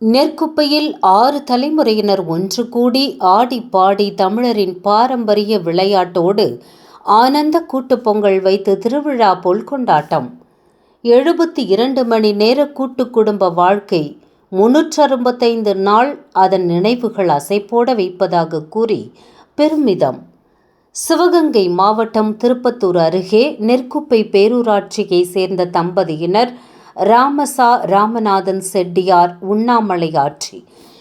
நெற்குப்பையில் ஆறு தலைமுறையினர் ஒன்று கூடி ஆடி பாடி தமிழரின் பாரம்பரிய விளையாட்டோடு ஆனந்த கூட்டுப்பொங்கல் வைத்து திருவிழா போல் கொண்டாட்டம். எழுபத்தி இரண்டு மணி நேர கூட்டு குடும்ப வாழ்க்கை முன்னூற்றறுபத்தைந்து நாள் அதன் நினைவுகள் அசைப்போட வைப்பதாக கூறி பெருமிதம். சிவகங்கை மாவட்டம் திருப்பத்தூர் அருகே நெற்குப்பை பேரூராட்சியை சேர்ந்த தம்பதியினர் ராமசா ராமநாதன் செட்டியார் உண்ணாமலை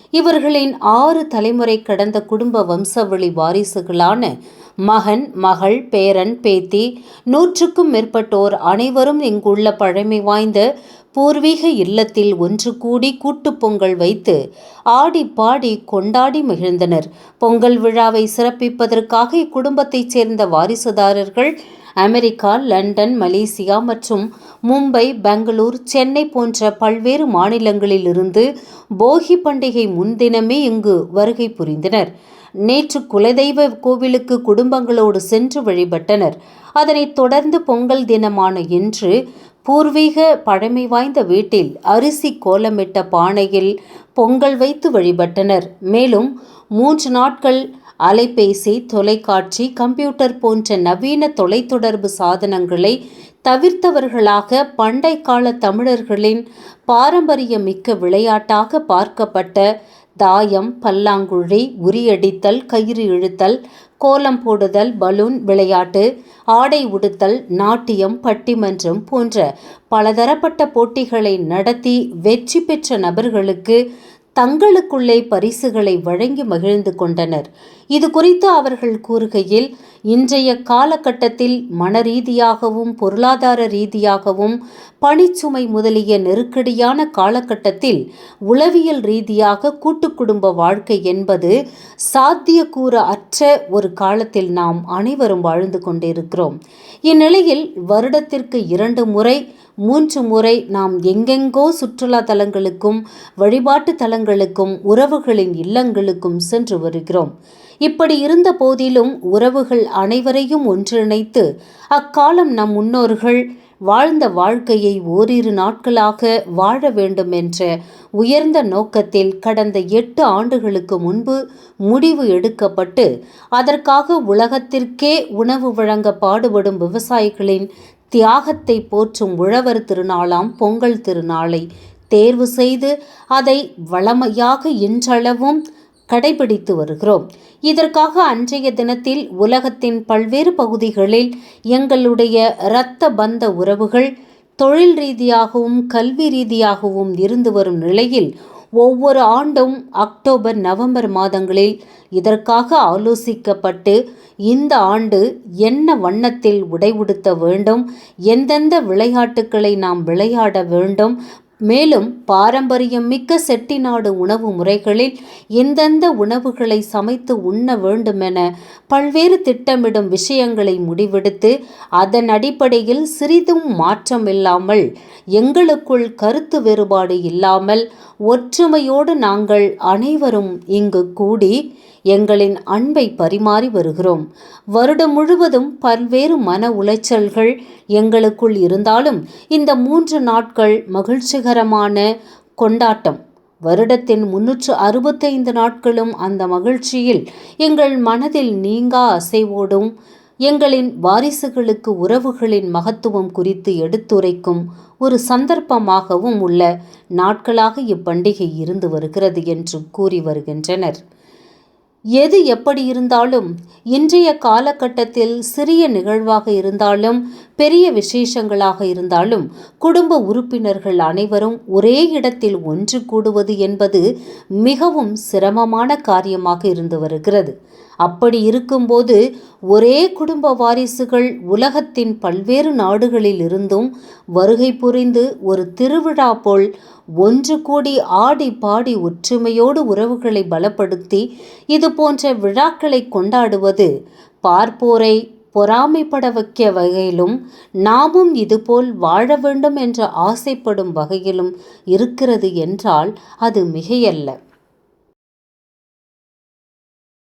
இவர்களின் ஆறு தலைமுறை கடந்த குடும்ப வம்சவழி வாரிசுகளான மகன் மகள் பேரன் பேத்தி நூற்றுக்கும் மேற்பட்டோர் அனைவரும் இங்குள்ள பழமை வாய்ந்த பூர்வீக இல்லத்தில் ஒன்று கூடி கூட்டுப் பொங்கல் வைத்து ஆடி பாடி கொண்டாடி மகிழ்ந்தனர். பொங்கல் விழாவை சிறப்பிப்பதற்காக இக்குடும்பத்தைச் சேர்ந்த வாரிசுதாரர்கள் அமெரிக்கா லண்டன் மலேசியா மற்றும் மும்பை பெங்களூர் சென்னை போன்ற பல்வேறு மாநிலங்களிலிருந்து போகி பண்டிகை முன்தினமே இங்கு வருகை புரிந்தனர். நேற்று குலதெய்வ கோவிலுக்கு குடும்பங்களோடு சென்று வழிபட்டனர். அதனைத் தொடர்ந்து பொங்கல் தினமான இன்று பூர்வீக பழமை வாய்ந்த வீட்டில் அரிசி கோலமிட்ட பானையில் பொங்கல் வைத்து வழிபட்டனர். மேலும் மூன்று நாட்கள் அலைபேசி தொலைக்காட்சி கம்ப்யூட்டர் போன்ற நவீன தொலைத்தொடர்பு சாதனங்களை தவிர்த்தவர்களாக பண்டை கால தமிழர்களின் பாரம்பரியமிக்க விளையாட்டாக பார்க்கப்பட்ட தாயம் பல்லாங்குழி உரியடித்தல் கயிறு இழுத்தல் கோலம் போடுதல் பலூன் விளையாட்டு ஆடை உடுத்தல் நாட்டியம் பட்டிமன்றம் போன்ற பலதரப்பட்ட போட்டிகளை நடத்தி வெற்றி பெற்ற நபர்களுக்கு தங்களுக்குள்ளே பரிசுகளை வழங்கி மகிழ்ந்து கொண்டனர். இது குறித்து அவர்கள் கூறுகையில் இன்றைய காலகட்டத்தில் மனரீதியாகவும் பொருளாதார ரீதியாகவும் பணிச்சுமை முதலிய நெருக்கடியான காலகட்டத்தில் உளவியல் ரீதியாக கூட்டு குடும்ப வாழ்க்கை என்பது சாத்தியக்கூற அற்ற ஒரு காலத்தில் நாம் அனைவரும் வாழ்ந்து கொண்டிருக்கிறோம். இந்நிலையில் வருடத்திற்கு இரண்டு முறை மூன்று முறை நாம் எங்கெங்கோ சுற்றுலா தலங்களுக்கும் வழிபாட்டு தலங்களுக்கும் உறவுகளின் இல்லங்களுக்கும் சென்று வருகிறோம். இப்படி இருந்த போதிலும் உறவுகள் அனைவரையும் ஒன்றிணைத்து அக்காலம் நம் முன்னோர்கள் வாழ்ந்த வாழ்க்கையை ஓரிரு நாட்களாக வாழ வேண்டும் என்ற உயர்ந்த நோக்கத்தில் கடந்த எட்டு ஆண்டுகளுக்கு முன்பு முடிவு எடுக்கப்பட்டு அதற்காக உலகத்திற்கே உணவு வழங்க பாடுபடும் விவசாயிகளின் தியாகத்தை போற்றும் உழவர் திருநாளாம் பொங்கல் திருநாளை தேர்வு செய்து அதை வளமையாக இன்றளவும் கடைபிடித்து வருகிறோம். இதற்காக அன்றைய தினத்தில் உலகத்தின் பல்வேறு பகுதிகளில் எங்களுடைய இரத்த பந்த உறவுகள் தொழில் ரீதியாகவும் கல்வி ரீதியாகவும் இருந்து வரும் நிலையில் ஒவ்வொரு ஆண்டும் அக்டோபர் நவம்பர் மாதங்களில் இதற்காக ஆலோசிக்கப்பட்டு இந்த ஆண்டு என்ன வண்ணத்தில் உடை உடுத்த வேண்டும் எந்தெந்த விளையாட்டுக்களை நாம் விளையாட வேண்டும் மேலும் பாரம்பரியம் மிக்க செட்டிநாடு உணவு முறைகளில் எந்தெந்த உணவுகளை சமைத்து உண்ண வேண்டுமென பல்வேறு திட்டமிடும் விஷயங்களை முடிவெடுத்து அதன் அடிப்படையில் சிறிதும் மாற்றமில்லாமல் எங்களுக்குள் கருத்து வேறுபாடு இல்லாமல் ஒற்றுமையோடு நாங்கள் அனைவரும் இங்கு கூடி எங்களின் அன்பை பரிமாறி வருகிறோம். வருடம் முழுவதும் பல்வேறு மன உளைச்சல்கள் எங்களுக்குள் இருந்தாலும் இந்த மூன்று நாட்கள் மகிழ்ச்சிகரமான கொண்டாட்டம். வருடத்தின் முன்னூற்று அறுபத்தைந்து நாட்களும் அந்த மகிழ்ச்சியில் எங்கள் மனதில் நீங்கா அசைவோடும் எங்களின் வாரிசுகளுக்கு உறவுகளின் மகத்துவம் குறித்து எடுத்துரைக்கும் ஒரு சந்தர்ப்பமாகவும் உள்ள நாட்களாக இப்பண்டிகை இருந்து வருகிறது என்று கூறி வருகின்றனர். எது எப்படி இருந்தாலும் இன்றைய காலகட்டத்தில் சிறிய நிகழ்வாக இருந்தாலும் பெரிய விசேஷங்களாக இருந்தாலும் குடும்ப உறுப்பினர்கள் அனைவரும் ஒரே இடத்தில் ஒன்று கூடுவது என்பது மிகவும் சிரமமான காரியமாக இருந்து வருகிறது. அப்படி இருக்கும்போது ஒரே குடும்ப வாரிசுகள் உலகத்தின் பல்வேறு நாடுகளில் இருந்தும் வருகை புரிந்து ஒரு திருவிழா போல் ஒன்று கூடி ஆடி பாடி ஒற்றுமையோடு உறவுகளை பலப்படுத்தி இது போன்ற விழாக்களை கொண்டாடுவது பார்ப்போரை பொறாமைப்பட வைக்க வகையிலும் நாமும் இதுபோல் வாழ வேண்டும் என்று ஆசைப்படும் வகையிலும் இருக்கிறது என்றால் அது மிகையல்ல.